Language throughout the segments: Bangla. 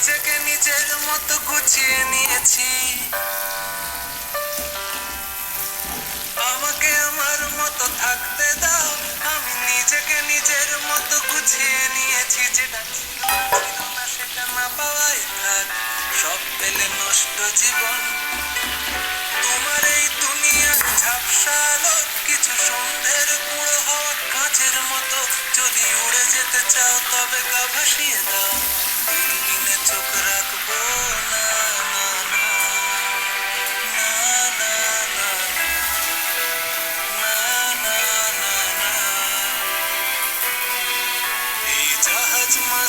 নিজেকে নিজের মতো গুছিয়ে নিয়েছি। আমাকে আমার মতো থাকতে দাও, আমি নিজেকে নিজের মতো গুছিয়ে নিয়েছি। যেটা ছিল না সেটা না পাওয়াই থাক, সব পেলে নষ্ট জীবন। তোমার এই দুনিয়ার ঝাপসা কিছু সন্ধ্যের পুরো হওয়া কাঁচের মতো। যদি উড়ে যেতে চাও, তবে গা ভাসিয়ে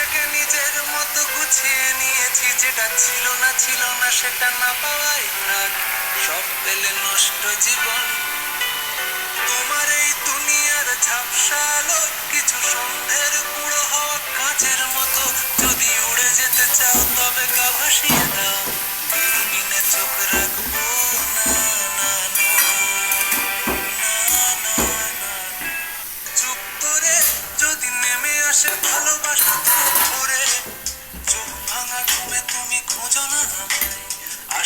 নিজেকে নিজের মতো গুছিয়ে নিয়েছি। যেটা ছিল না ছিল না, সেটা না পাওয়াই রাগ সব পেলে নষ্ট জীবন। তোমার এই দুনিয়ার ঝাপসা আলো কিছু সন্ধের পুরো হওয়া কাঁচের মতো। যদি উড়ে যেতে চাও, তবে গা ভাসিয়ে দাও।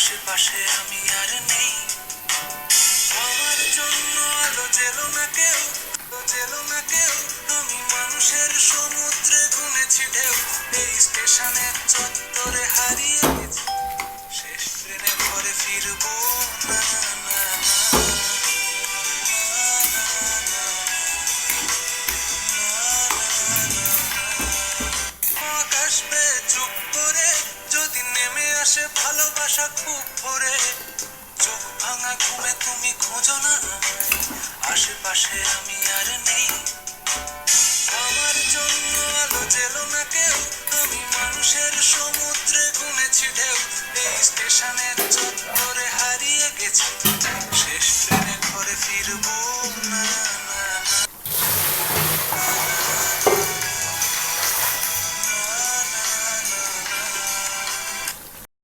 আশেপাশে আমি আর নেই। আমার জন্য আলো জেলো না কেউ জেলো না কেউ। আমি মানুষের সমুদ্রে গুনেছি ঢেউ। এই স্টেশনের চত্বরে ভালোবাসা খুব ভরে। চোখ ভাঙা, ঘুমে তুমি খোঁজো না। আশেপাশে আমি আর নেই। আমার জন্য আলো জেলো না কেউ। আমি মানুষের সমুদ্রে গুনেছি ঢেউ। এই স্টেশনে